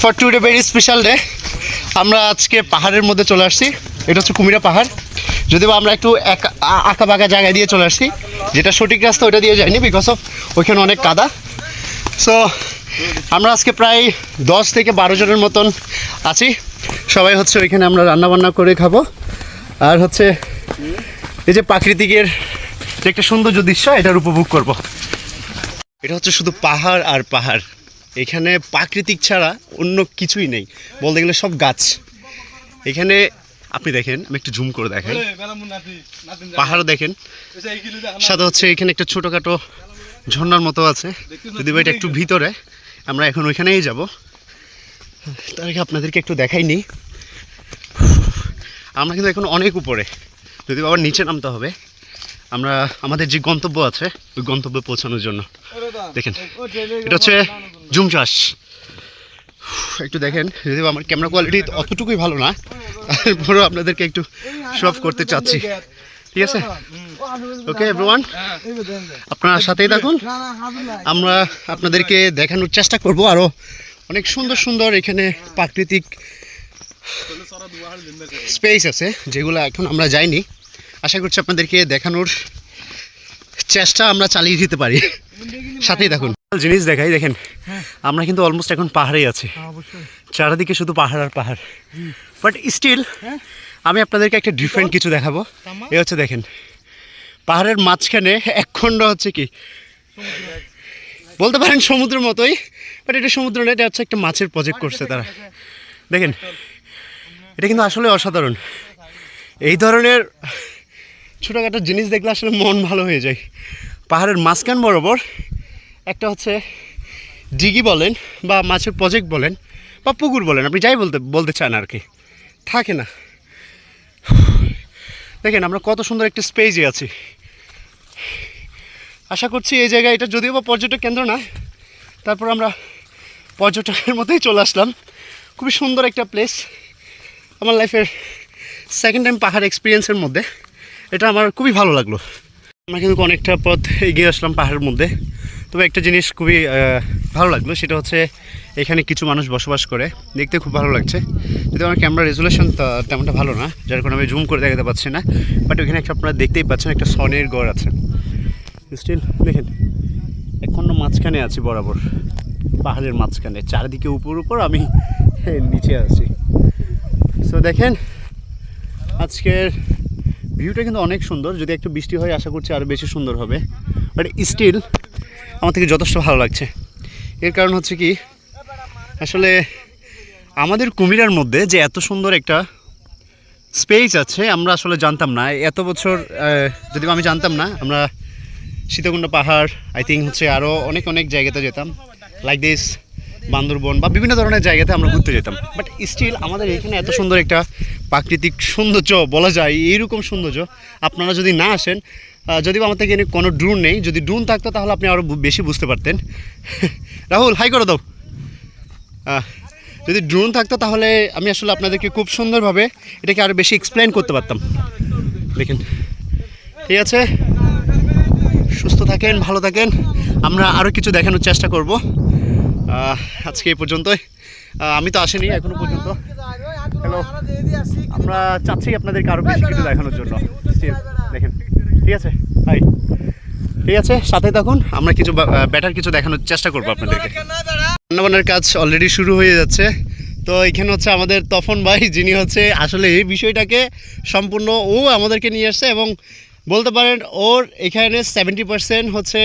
For today very special day আমরা আজকে পাহাড়ের মধ্যে চলে আসছি। এটা হচ্ছে কুমিরা পাহাড়। যদিও আমরা একটু এক আঁকা বাঁকা জায়গায় দিয়ে চলে আসছি, যেটা সঠিক রাস্তা ওটা দিয়ে যাইনি বিকজ অফ ওইখানে অনেক কাদা। সো আমরা আজকে প্রায় দশ থেকে বারো জনের মতন আছি। সবাই হচ্ছে ওইখানে আমরা রান্না বান্না করে খাব। আর হচ্ছে এই যে প্রাকৃতিকের যে একটা সৌন্দর্য দৃশ্য, এটার উপভোগ করব। এটা হচ্ছে শুধু পাহাড় আর পাহাড়। এখানে প্রাকৃতিক ছাড়া অন্য কিছুই নেই। বলতে গেলে সব গাছ। এখানে, আপনি দেখেন, আমি একটু ঝুম করে দেখেন পাহাড়ও দেখেন। সাথে হচ্ছে এখানে একটা ছোটোখাটো ঝর্ণার মতো আছে। যদি বা এটা একটু ভিতরে, আমরা এখন ওইখানেই যাব। তার আগে আপনাদেরকে একটু দেখাইনি আমরা কিন্তু এখন অনেক উপরে। যদি আবার নিচে নামতে হবে, আমরা, আমাদের যে গন্তব্য আছে, ওই গন্তব্যে পৌঁছানোর জন্য। দেখেন, এটা হচ্ছে জুম চাষ একটু দেখেন যদি আমার ক্যামেরা কোয়ালিটি অতটুকুই ভালো না। তারপরেও আপনাদেরকে একটু শো করতে চাচ্ছি। ঠিক আছে? ওকে এভরিওয়ান আপনার সাথেই থাকুন। আমরা আপনাদেরকে দেখানোর চেষ্টা করব আরও অনেক সুন্দর সুন্দর এখানে প্রাকৃতিক স্পেস আছে, যেগুলো এখন আমরা যাইনি। আশা করছি আপনাদেরকে দেখানোর চেষ্টা আমরা চালিয়ে দিতে পারি। সাথেই দেখুন জিনিস দেখাই দেখেন আমরা কিন্তু অলমোস্ট এখন পাহাড়েই আছি। চারিদিকে শুধু পাহাড় আর পাহাড়। বাট স্টিল আমি আপনাদেরকে একটা ডিফারেন্ট কিছু দেখাবো। এ হচ্ছে দেখেন পাহাড়ের মাঝখানে এক খণ্ড হচ্ছে কি? বলতে পারেন সমুদ্রের মতোই বাট এটা সমুদ্র না এটা হচ্ছে একটা মাছের প্রজেক্ট করছে তারা। দেখেন এটা কিন্তু আসলে অসাধারণ। এই ধরনের ছোটোখাটো জিনিস দেখলে আসলে মন ভালো হয়ে যায়। পাহাড়ের মাঝখান বরাবর একটা হচ্ছে ডিগি বলেন বা মাছের প্রজেক্ট বলেন বা পুকুর বলেন, আপনি যাই বলতে বলতে চান আর কি। থাকে না। দেখেন আমরা কত সুন্দর একটা স্পেজে আছি। আশা করছি এই জায়গায় এটা যদিও বা পর্যটক কেন্দ্র না, তারপর আমরা পর্যটকের মধ্যেই চলে আসলাম। খুবই সুন্দর একটা প্লেস আমার লাইফের সেকেন্ড টাইম পাহাড় এক্সপিরিয়েন্সের মধ্যে। এটা আমার খুবই ভালো লাগল। আমরা কিন্তু অনেকটা পথ এগিয়ে আসলাম পাহাড়ের মধ্যে। তবে একটা জিনিস খুবই ভালো লাগল, সেটা হচ্ছে এখানে কিছু মানুষ বসবাস করে। দেখতে খুব ভালো লাগছে। যদি আমার ক্যামেরা রেজুলেশন তেমনটা ভালো না, যার কারণে আমি জুম করে দেখাতে পারছি না বাট ওইখানে একটা আপনারা দেখতেই পাচ্ছেন একটা সনের গড় আছে। স্টিল দেখেন, এখন মাঝখানে আছি বরাবর, পাহাড়ের মাঝখানে, চারিদিকে উপর উপর আমি নিচে আছি। সো দেখেন, আজকের ভিউটা কিন্তু অনেক সুন্দর, যদি একটু বৃষ্টি হয়, আশা করছি আরও বেশি সুন্দর হবে বাট স্টিল আমার থেকে যথেষ্ট ভালো লাগছে। এর কারণ হচ্ছে কি, আসলে আমাদের কুমিরার মধ্যে যে এত সুন্দর একটা স্পেস আছে, আমরা আসলে জানতাম না। এত বছর যদি আমি জানতাম না, আমরা সীতাকুণ্ড পাহাড় আই থিঙ্ক হচ্ছে আরও অনেক অনেক জায়গাতে যেতাম। লাইক দিস বান্দরবন বা বিভিন্ন ধরনের জায়গাতে আমরা ঘুরতে যেতাম। বাট স্টিল আমাদের এখানে এত সুন্দর একটা প্রাকৃতিক সৌন্দর্য বলা যায়, এইরকম সৌন্দর্য আপনারা যদি না আসেন যদিও আমার থেকে কোনো ড্রোন নেই যদি ড্রোন থাকতো তাহলে আপনি আরও বেশি বুঝতে পারতেন। রাহুল হাই করে দাও। যদি ড্রোন থাকতো তাহলে আমি আসলে আপনাদেরকে খুব সুন্দরভাবে এটাকে আরও বেশি এক্সপ্লেন করতে পারতাম। দেখেন ঠিক আছে? সুস্থ থাকেন ভালো থাকেন। আমরা আরও কিছু দেখানোর চেষ্টা করব। আজকে এই পর্যন্তই। আমি তো আসিনি এখনও পর্যন্ত। হ্যালো আমরা চাচ্ছি আপনাদেরকে আরও বেশি কিছু দেখানোর জন্য। ঠিক আছে? হাই ঠিক আছে? সাথে তখন আমরা কিছু ব্যাটার কিছু দেখানোর চেষ্টা করব আপনাদেরকে। রান্নাবান্নার কাজ অলরেডি শুরু হয়ে যাচ্ছে। তো এখানে হচ্ছে আমাদের তফন ভাই, যিনি হচ্ছে আসলে এই বিষয়টাকে সম্পূর্ণ ও আমাদেরকে নিয়ে আসছে এবং বলতে পারেন ওর এখানে সেভেন্টি পার্সেন্ট হচ্ছে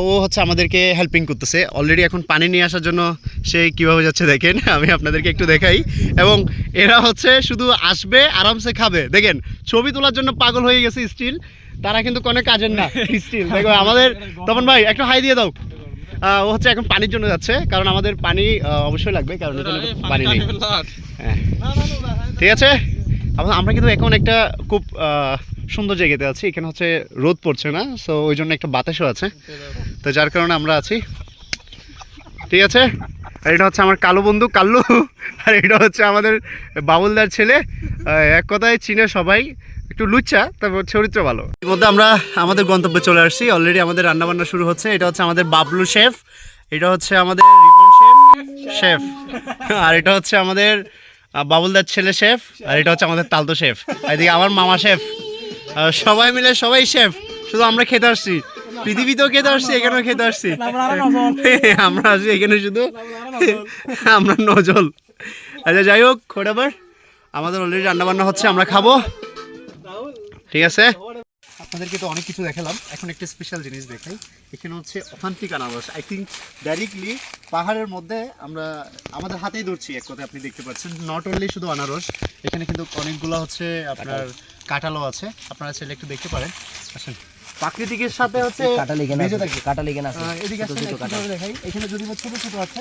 ও হচ্ছে আমাদেরকে হেল্পিং করতেছে। অলরেডি এখন পানি নিয়ে আসার জন্য সে কীভাবে যাচ্ছে দেখেন আমি আপনাদেরকে একটু দেখাই। এবং এরা হচ্ছে শুধু আসবে আরামসে খাবে। দেখেন ছবি তোলার জন্য পাগল হয়ে গেছে স্টিল তারা কিন্তু কোনো কাজের না স্টিল দেখো আমাদের তপন ভাই একটু হাই দিয়ে দাও। ও হচ্ছে এখন পানির জন্য যাচ্ছে কারণ আমাদের পানি অবশ্যই লাগবে কারণ এখানে পানি নেই। হ্যাঁ। ঠিক আছে? আমরা কিন্তু এখন একটা খুব আহ, সুন্দর জায়গাতে আছি। এখানে হচ্ছে রোদ পড়ছে না সো ওই জন্য একটা বাতাসও আছে। তো যার কারণে আমরা আছি। ঠিক আছে? আর এটা হচ্ছে আমার কালো বন্ধু, কাল্লু। আর এটা হচ্ছে আমাদের বাবুলদার ছেলে। এক কথায় চীনে সবাই। একটু লুচ্চা, তারপর চরিত্র ভালো। এর মধ্যে আমরা আমাদের গন্তব্যে চলে আসছি। অলরেডি আমাদের রান্নাবান্না শুরু হচ্ছে। এটা হচ্ছে আমাদের বাবলু শেফ। এটা হচ্ছে আমাদের শেফ। শেফ। আর এটা হচ্ছে আমাদের বাবুলদার ছেলে শেফ। আর এটা হচ্ছে আমাদের তালতো শেফ। এদিকে আমার মামা শেফ। সবাই মিলে সবাই শেফ শুধু আমরা খেতে আসছি। পৃথিবীতেও খেতে আসছি, এখানেও খেতে আসছি। আমরা আসি এখানে শুধু। আমরা নজল। আচ্ছা যাই হোক খোটাবার আমাদের অলরেডি রান্না বান্না হচ্ছে, আমরা খাব। ঠিক আছে? আপনাদেরকে তো অনেক কিছু দেখালাম। এখন একটা স্পেশাল জিনিস দেখাই। এখানে হচ্ছে অথেন্টিক আনারস। আই থিঙ্ক ডাইরেক্টলি পাহাড়ের মধ্যে আমরা আমাদের হাতেই ধরছি এক কথায় আপনি দেখতে পাচ্ছেন। নট অনলি শুধু আনারস এখানে কিন্তু অনেকগুলো হচ্ছে আপনার কাঁঠালও আছে। আপনারা চাইলে একটু দেখতে পারেন। আসেন। প্রাকৃতিকের সাথে হচ্ছে এখানে বেঁচে আছে থাকি। কাটাল এখানে এদিকে দেখাই। এখানে যদি ছোট ছোট আছে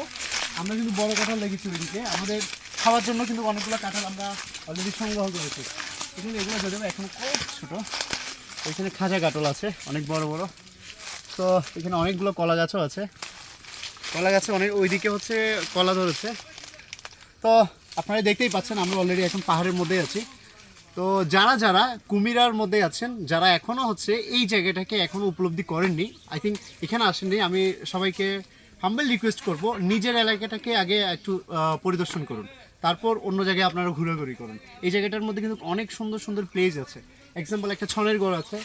আমরা কিন্তু বড় কাঁঠাল লেগেছি ওইদিকে আমাদের খাওয়ার জন্য কিন্তু অনেকগুলো কাঁঠাল আমরা অলরেডি সংগ্রহ করেছি। এখানে এগুলো যদি এখন খুব ছোট। এখানে খাঁচা কাঁঠাল আছে, অনেক বড় বড়। তো এখানে অনেকগুলো কলা গাছও আছে। কলা গাছে অনেক ওইদিকে হচ্ছে কলা ধরেছে। তো আপনারা দেখতেই পাচ্ছেন, আমরা অলরেডি এখন পাহাড়ের মধ্যেই আছি। তো যারা যারা কুমিরার মধ্যে আছেন, যারা এখনও হচ্ছে এই জায়গাটাকে এখনও উপলব্ধি করেননি আই থিঙ্ক এখানে আসেননি, আমি সবাইকে হাম্বেল রিকোয়েস্ট করব, নিজের এলাকাটাকে আগে একটু পরিদর্শন করুন। তারপর অন্য জায়গায় আপনারা ঘোরাঘুরি করুন। এই জায়গাটার মধ্যে কিন্তু অনেক সুন্দর সুন্দর প্লেস আছে। এক্সাম্পল একটা ছনের গড় আছে।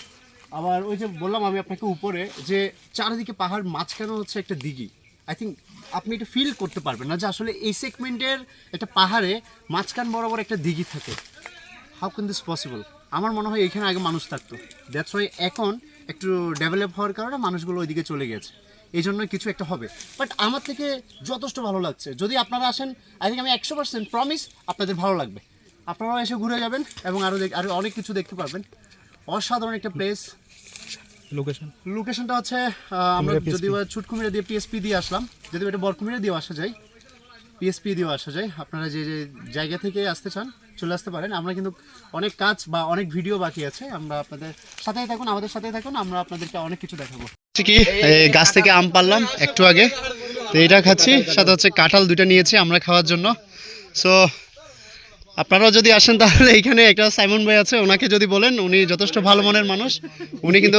আবার ওই যে বললাম আমি আপনাকে উপরে যে চারিদিকে পাহাড় মাঝখানে হচ্ছে একটা দিঘি। আই থিঙ্ক আপনি এটা ফিল করতে পারবেন না যে আসলে এই সেগমেন্টের একটা পাহাড়ে মাঝখান বরাবর একটা দিঘি থাকে। হাউ ক্যান দিস পসিবল আমার মনে হয় এখানে আগে মানুষ থাকতো। দ্যাটস ওয়াই এখন একটু ডেভেলপ হওয়ার কারণে মানুষগুলো ওইদিকে চলে গেছে। এই জন্য কিছু একটা হবে। বাট আমার থেকে যথেষ্ট ভালো লাগছে। যদি আপনারা আসেন আই থিঙ্ক আমি একশো পার্সেন্ট প্রমিস আপনাদের ভালো লাগবে। আপনারাও এসে ঘুরে যাবেন এবং আরও আরও অনেক কিছু দেখতে পারবেন। অসাধারণ একটা প্লেস লোকেশন লোকেশনটা হচ্ছে আহ, আমরা যদি ছুটকুমিরা দিয়ে পিএসপি দিয়ে আসলাম যদি এটা বরকুমিরা দিয়ে আসা যায় পিএসপি দিয়েও আসা যায়। আপনারা যে যে জায়গা থেকে আসতে চান চলে আসতে পারেন। আমরা কিন্তু অনেক কাজ বা অনেক ভিডিও বাকি আছে। আমরা আপনাদের সাথেই থাকুন আমাদের সাথেই থাকুন আমরা আপনাদেরকে অনেক কিছু দেখাবো। কি গাছ থেকে আম পারলাম একটু আগে। তো এটা খাচ্ছি সাথে হচ্ছে কাঁঠাল দুটো নিয়েছি আমরা খাওয়ার জন্য। সো আপনারাও যদি আসেন তাহলে এখানে একটা সাইমন ভাই আছে ওনাকে যদি বলেন উনি যথেষ্ট ভালো মনের মানুষ। উনি কিন্তু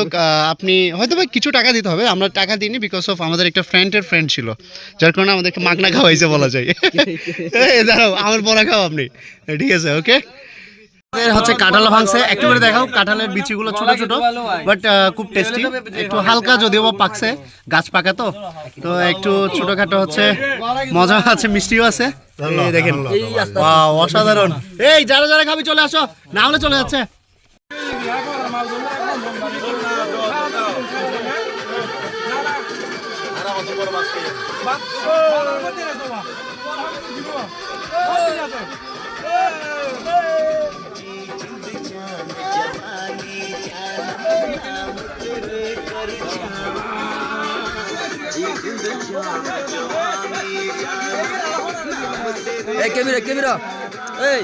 আপনি হয়তো ভাই কিছু টাকা দিতে হবে আমরা টাকা দিইনি বিকজ অফ আমাদের একটা ফ্রেন্ডের ফ্রেন্ড ছিল যার কারণে আমাদেরকে মাগনা খাওয়াইছে বলা যায়। এই দাঁড়াও আমার বড়া খাও আপনি। ঠিক আছে ওকে হচ্ছে কাঁঠাল ভাঙছে। একটু করে দেখাও কাঁঠালের বিচিগুলো ছোট ছোট বাট খুব টেস্টি একটু হালকা যদিও বা পাকছে গাছ পাকা তো। তো একটু ছোটখাটো হচ্ছে মজা আছে মিষ্টিও আছে। দেখেন অসাধারণ। এই যারা যারা খাবি চলে আসো। না হলে চলে যাচ্ছে। এই ক্যামেরা ক্যামেরা এই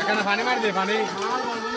এখানে পানি মারি দে পানি।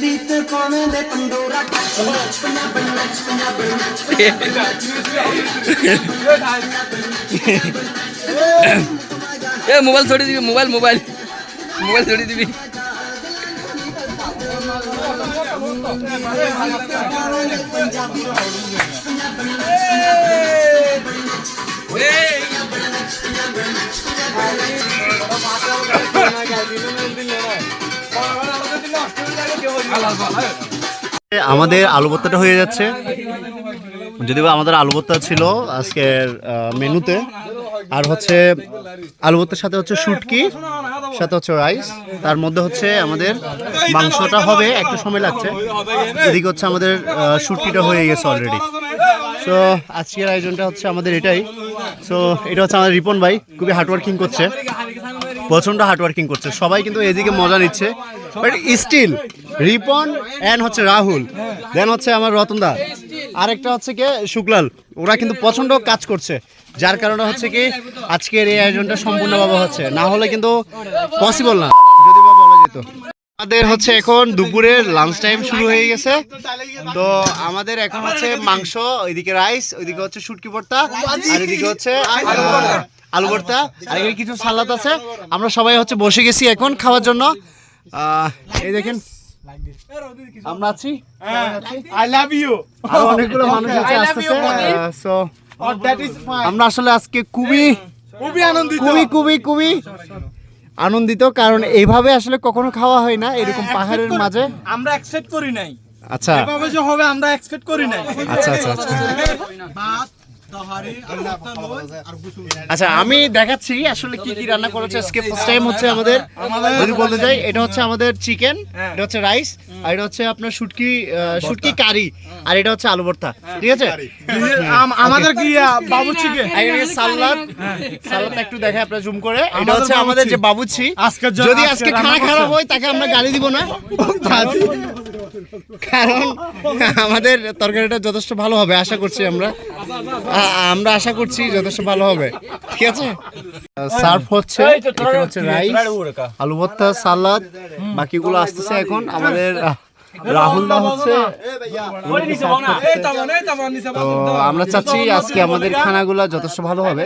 beat the phone and they Pandora touch Nudge, nudge, nudge, nudge ये मोबाइल छोड़ी दी मोबाइल मोबाइल मोबाइल छोड़ी दी पंजाबी আমাদের আলু ভর্তাটা হয়ে যাচ্ছে। যদিও আমাদের আলু ভর্তা ছিল আজকের মেনুতে। আর হচ্ছে আলু ভর্তার সাথে হচ্ছে শুটকি, সাথে হচ্ছে রাইস। তার মধ্যে হচ্ছে আমাদের মাংসটা হবে, একটু সময় লাগছে। এদিকে হচ্ছে আমাদের শুটকিটা হয়ে গেছে অলরেডি সো আজকের আয়োজনটা হচ্ছে আমাদের এটাই। সো এটা হচ্ছে আমাদের রিপন ভাই, খুবই হার্ডওয়ার্কিং করছে। প্রচণ্ড হার্ডওয়ার্কিং করছে। সবাই কিন্তু এদিকে মজা নিচ্ছে। বাট স্টিল রিপন অ্যান্ড হচ্ছে রাহুল। দেন হচ্ছে আমার রতনদা আরেকটা হচ্ছে কি? শুক্লাল। ওরা কিন্তু প্রচণ্ড কাজ করছে। যার কারণে হচ্ছে কি, আজকের এই আয়োজনটা সম্পূর্ণভাবে হচ্ছে। না হলে কিন্তু পসিবল না। যদি বা বলা যেত। আমাদের হচ্ছে এখন দুপুরের লাঞ্চ টাইম শুরু হয়ে গেছে। তো আমাদের এখন হচ্ছে মাংস, ওইদিকে রাইস ওইদিকে হচ্ছে শুটকি ভর্তা, আর এদিকে হচ্ছে আলু ভর্তা আর এখানে কিছু সালাদ আছে। আমরা সবাই হচ্ছে বসে গেছি এখন খাওয়ার জন্য। এই দেখেন আমরা আছি আই লাভ ইউ আরও অনেকগুলো মানুষ আছে আসতেছে সো ফাইন আমরা আসলে আজকে খুবই খুবই আনন্দিত। খুবই খুবই খুবই আনন্দিত কারণ এইভাবে আসলে কখনো খাওয়া হয় না এরকম পাহাড়ের মাঝে। আমরা এক্সপেক্ট করি নাই। আচ্ছা। এভাবে যে হবে আমরা এক্সপেক্ট করি নাই। আচ্ছা আচ্ছা আচ্ছা। আচ্ছা আমি দেখাচ্ছি আসলে কি কি রান্না করেছে আজকে। ফার্স্ট টাইম হচ্ছে আমাদের। যদি বলতে যাই এটা হচ্ছে আমাদের চিকেন এটা হচ্ছে রাইস আর এটা হচ্ছে আপনার শুটকি শুটকি কারি আর এটা হচ্ছে আলু ভর্তা। ঠিক আছে? আম- আমাদের কি বাবুচিকে সালাদ সালাদটা একটু দেখে আপনারা জুম করে। এটা হচ্ছে আমাদের যে বাবুচি আজকের যদি আজকে আজকে খানা খারাপ হয় তাকে আমরা গালি দিব না। কারণ আমাদের তরকারিটা যথেষ্ট ভালো হবে আশা করছি আমরা। আমরা আশা করছি যথেষ্ট ভালো হবে। ঠিক আছে? সার্ফ হচ্ছে হচ্ছে রাইস আলু ভর্তা সালাদ বাকিগুলো আসতেছে এখন। আমাদের রাহুল দা হচ্ছে। তো আমরা চাচ্ছি আজকে আমাদের খানাগুলো যথেষ্ট ভালো হবে।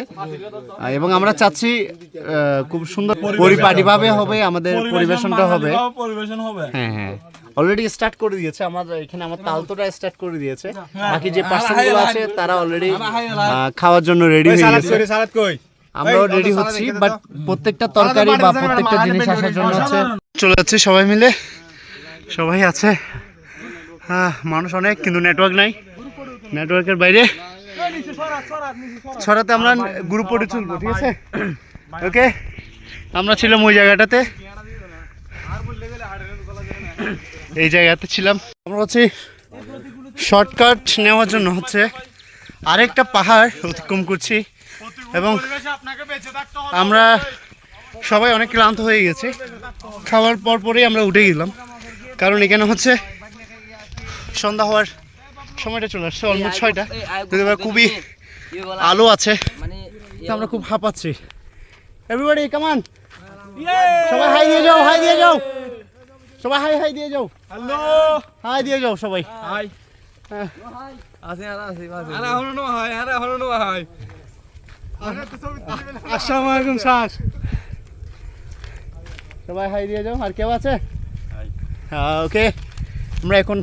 এবং আমরা চাচ্ছি খুব সুন্দর পরিপাটিভাবে হবে আমাদের পরিবেশনটা হবে। হ্যাঁ হ্যাঁ। অলরেডি স্টার্ট করে দিয়েছে আমার এখানে আমার তালতোটা স্টার্ট করে দিয়েছে। বাকি যে পার্সনগুলো আছে তারা অলরেডি খাওয়ার জন্য রেডি হয়ে গেছে। সালাদ কই? আমরাও রেডি হচ্ছি বাট প্রত্যেকটা তরকারি বা প্রত্যেকটা জিনিস আসার জন্য হচ্ছে চলে যাচ্ছে সবাই মিলে। সবাই আছে। হ্যাঁ মানুষ অনেক কিন্তু নেটওয়ার্ক নাই। নেটওয়ার্কের বাইরে। ছড়াতে আমরা গ্রুপ করে চলবো ঠিক আছে? ওকে আমরা ছিলাম ওই জায়গাটাতে। এই জায়গাতে ছিলাম। আমরা হচ্ছে শর্টকাট নেওয়ার জন্য হচ্ছে আরেকটা পাহাড় অতিক্রম করছি এবং আমরা সবাই অনেক ক্লান্ত হয়ে গেছি। খাওয়ার পর পরেই আমরা উঠে গেলাম। কারণ এখানে হচ্ছে সন্ধ্যা হওয়ার সময়টা চলে আসছে অলমোস্ট ছয়টা। যদি খুবই আলো আছে। আমরা খুব হাঁপাচ্ছি। এভরিবডি কামান সবাই হাই দিয়ে যাও, হাই দিয়ে যাও। সবাই হাই হাই দিয়ে যাও। হ্যালো। হাই দিয়ে যাও সবাই। হাই। হ্যাঁ। আরে হলো না ভাই আরে হলো না ভাই আসসালামু আলাইকুম স্যার। সবাই হাই দিয়ে যাও। আর কেউ আছে? হ্যাঁ ওকে। আমরা এখন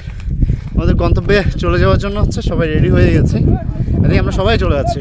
আমাদের গন্তব্যে চলে যাওয়ার জন্য হচ্ছে সবাই রেডি হয়ে গেছে। এদিকে আমরা সবাই চলে যাচ্ছি।